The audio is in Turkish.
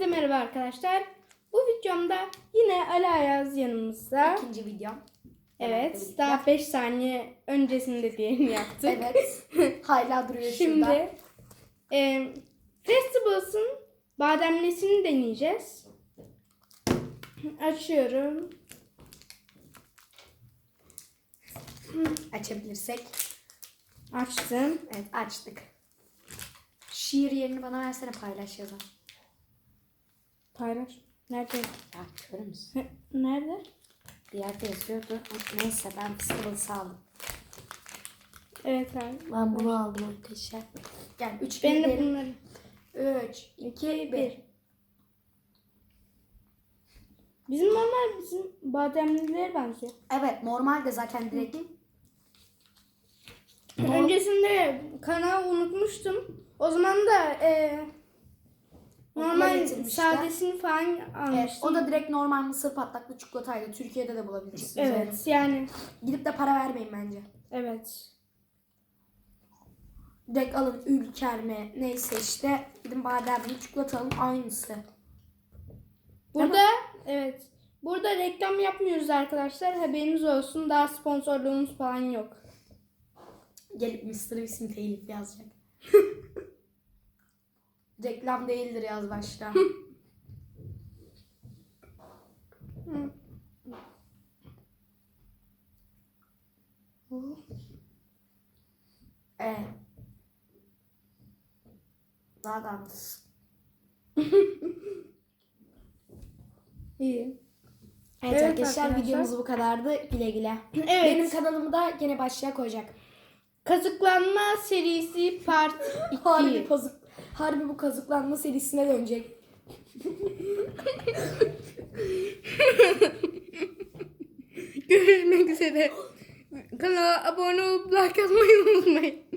Hepinize merhaba arkadaşlar. Bu videomda yine Ali Ayaz yanımızda. İkinci videom. Evet, daha 5 saniye öncesinde diğerini yaptık. Evet. Hala duruyor şurada. Şimdi e, Festivals'ın bademlisini deneyeceğiz. Açıyorum. Açabilirsek. Açtım. Evet açtık. Şiir yerini bana versene paylaş yazan. Paylaş. Nerede? Ya görür müsün? Nerede? Bir yerde yazıyordu. Neyse ben festival'ı aldım. Evet abi. Ben bunu aldım arkadaşlar. Gel 3 Ben 1 de bunları. 3 2 1. Bizim normal bizim bademlilere benziyor. Evet normalde zaten direkt Öncesinde kanağı unutmuştum. O zaman da e, normal sadesini falan Evet, almıştım. o da direkt normal mısır patlaklı çikolataydı. Türkiye'de de bulabilirsiniz. evet yani Gidip de para vermeyin bence. evet. Direkt alın ülker mi neyse işte gidin bademli çikolata alın aynısı. Burada evet. Burada reklam yapmıyoruz arkadaşlar. Haberiniz olsun. Daha sponsorluğumuz falan yok. Gelip Mr. Beast'in telif yazacak. Reklam değildir yaz başta. evet. Daha da. İyi. Evet, Evet arkadaşlar, arkadaşlar. videomuz bu kadardı. Güle güle. Evet. Benim kanalımı da gene başlığa koyacak. Kazıklanma serisi part 2. Harbi, kazık, harbi bu kazıklanma serisine dönecek. Görüşmek üzere. Kanala abone olup like atmayı unutmayın.